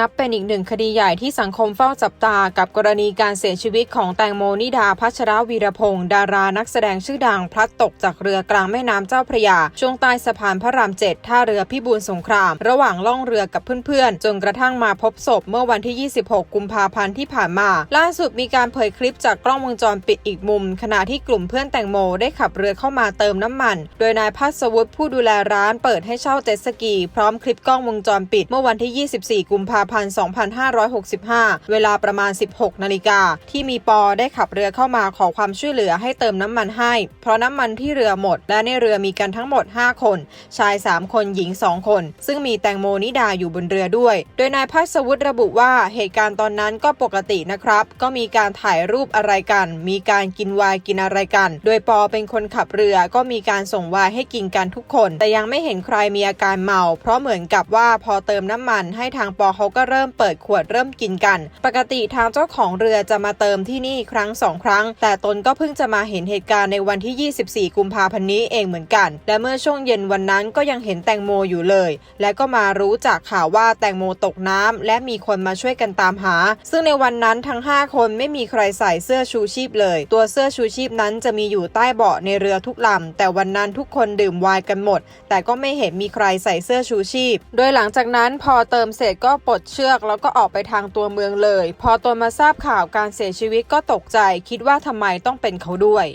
นับเป็นอีกหนึ่งคดีใหญ่ที่สังคมเฝ้าจับตากับกรณีการเสียชีวิตของแตงโมนิดาพัชรวีรพงศ์ดารานักแสดงชื่อดังพลัดตกจากเรือกลางแม่น้ำเจ้าพระยา ช่วงใต้สะพานพระรามเจ็ดท่าเรือพิบูลสงคราม ระหว่างล่องเรือกับเพื่อนๆ จนกระทั่งมาพบศพเมื่อวันที่ 26 กุมภาพันธ์ที่ผ่านมา ล่าสุดมีการเผยคลิปจากกล้องวงจรปิดอีกมุม ขณะที่กลุ่มเพื่อนแตงโมได้ขับเรือเข้ามาเติมน้ำมัน โดยนายพัสวุฒิผู้ดูแลร้านเปิดให้เช่าเจ็ตสกี พร้อมคลิปกล้องวงจรปิดเมื่อวันที่ 24 กุมภาพันธ์ 2565 เวลาประมาณ 16 นาฬิกา ที่มีปอได้ขับเรือเข้ามาขอความช่วยเหลือให้เติมน้ำมันให้ เพราะน้ำมันที่เรือหมด และในเรือมีกันทั้งหมด 5 คน ชาย 3 คนหญิง 2 คน ซึ่งมีแตงโมนิดาอยู่บนเรือด้วย โดยนายพัสวุฒิระบุว่าเหตุการณ์ตอนนั้นก็ปกตินะครับ ก็มีการถ่ายรูปอะไรกัน มีการกินวน์กินอะไรกัน โดยปอเป็นคนขับเรือก็มีการส่งวน์ให้กินกันทุกคน แต่ยังไม่เห็นใครมีอาการเมา เพราะเหมือนกับว่าพอเติมน้ำมันให้ทางปอเขาก็เริ่มเปิดขวดเริ่มกินกัน ปกติทางเจ้าของเรือจะมาเติมที่นี่ครั้งสองครั้ง แต่ตนก็เพิ่งจะมาเห็นเหตุการณ์ในวันที่ 24 กุมภาพันธ์นี้เองเหมือนกัน และเมื่อช่วงเย็นวันนั้นก็ยังเห็นแตงโมอยู่เลย และก็มารู้จากข่าวว่าแตงโมตกน้ำและมีคนมาช่วยกันตามหา ซึ่งในวันนั้นทั้ง 5 คนไม่มีใครใส่เสื้อชูชีพเลย ตัวเสื้อชูชีพนั้นจะมีอยู่ใต้เบาะในเรือทุกลำแต่วันนั้นทุกคนดื่มไวน์กันหมด แต่ก็ไม่เห็นมีใครใส่เสื้อชูชีพ โดยหลังจากนั้นพอเติมเสร็จก็ปลดเชือกแล้วก็ออกไปทางตัวเมืองเลย พอตนมาทราบข่าวการเสียชีวิตก็ตกใจ คิดว่าทำไมต้องเป็นเขาด้วย